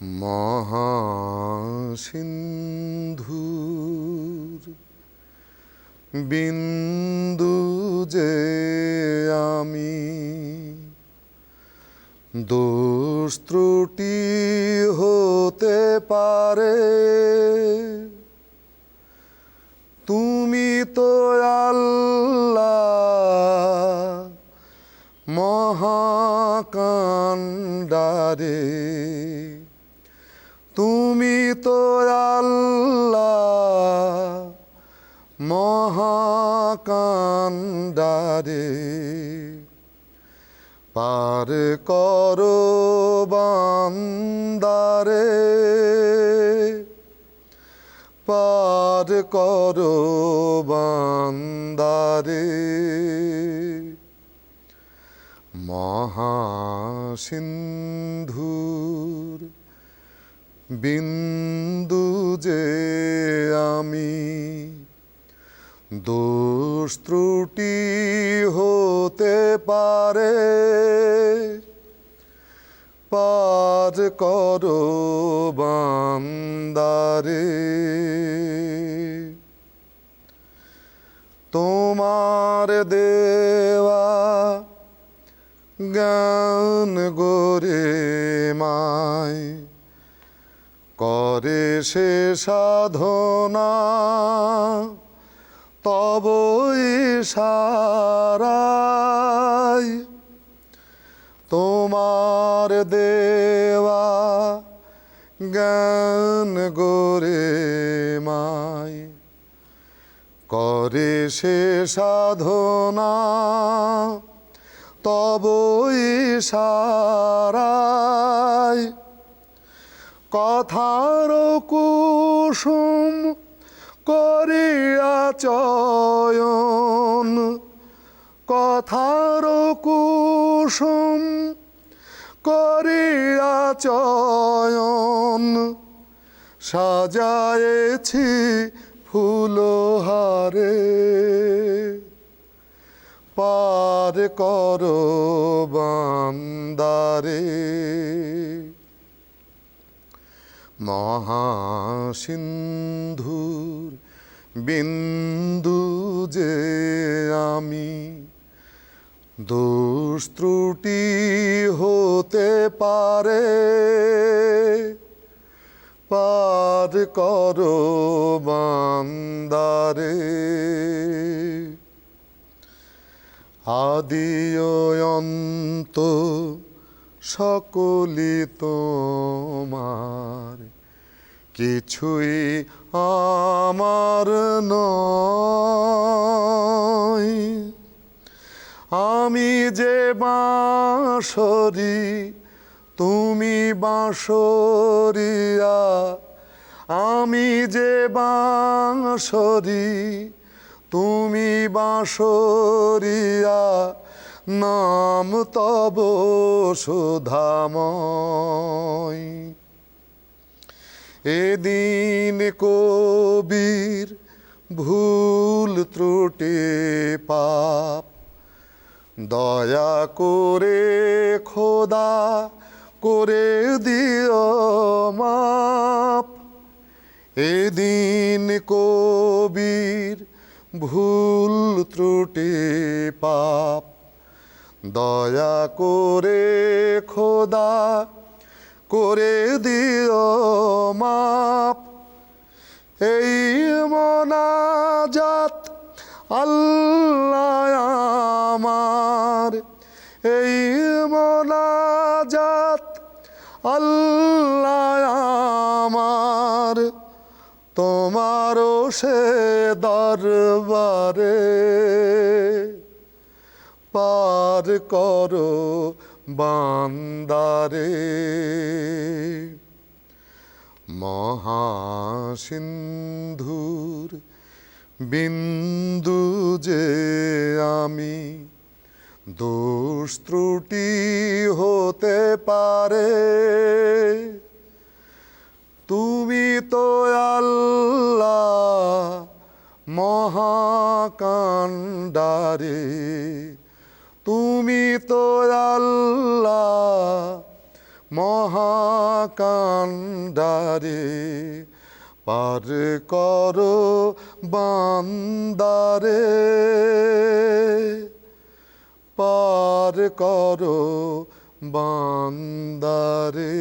মহাসিন্ধুর বিন্দু যে আমি দোষ ত্রুটি হতে পারে তুমি তো তুমি তো আল্লাহ পার করো বান্দারে। পার করো বান্দারে। মহাসিন্ধুর বিন্দু যে আমি, দোষ ত্রুটি হতে পারে। পার করো বান্দারে, তোমার দেওয়া জ্ঞান গোরে মায়। করে সে সাধনা তব সারাই। তোমার দেওয়া জ্ঞান গোরে মাই। করে সে সাধনা তব সারাই। কথার কুসুম করিয়া চয়ন কথার কুসুম করিয়া চয়ন সাজায়েছি ফুলহারে পার করো বান্দারে। মহাসিন্ধুর বিন্দু যে আমি দোষ ত্রুটি হতে পারে। পার করো বান্দারে। আদি অন্ত সকলি তোমার, কিছুই আমার নয়। আমি যে বাঁশরি, তুমি বাঁশরিয়া। আমি যে বাঁশরি, তুমি বাঁশরিয়া। নাম তব সুধাময়। এদিন কবির ভুল ত্রুটি পাপ, দয়া করে খোদা করে দিও মাপ। এদিন কবির ভুল ত্রুটি পাপ দয়া করে খোদা করে দিও মাপ। এই মনাজাত আল্লাহ আমার। এই মনাজাত আল্লাহ আমার। তোমারও সে দরবারে পার করো বান্দারে। মহাসিন্ধুর বিন্দু যে আমি দোষ ত্রুটি হতে পারে। তুমি তো আল্লাহ মহাকাণ্ডারে তুমি তো আল্লাহ মহাকান ভান্ডারে পার করো বান্দারে পার করো বান্দারে।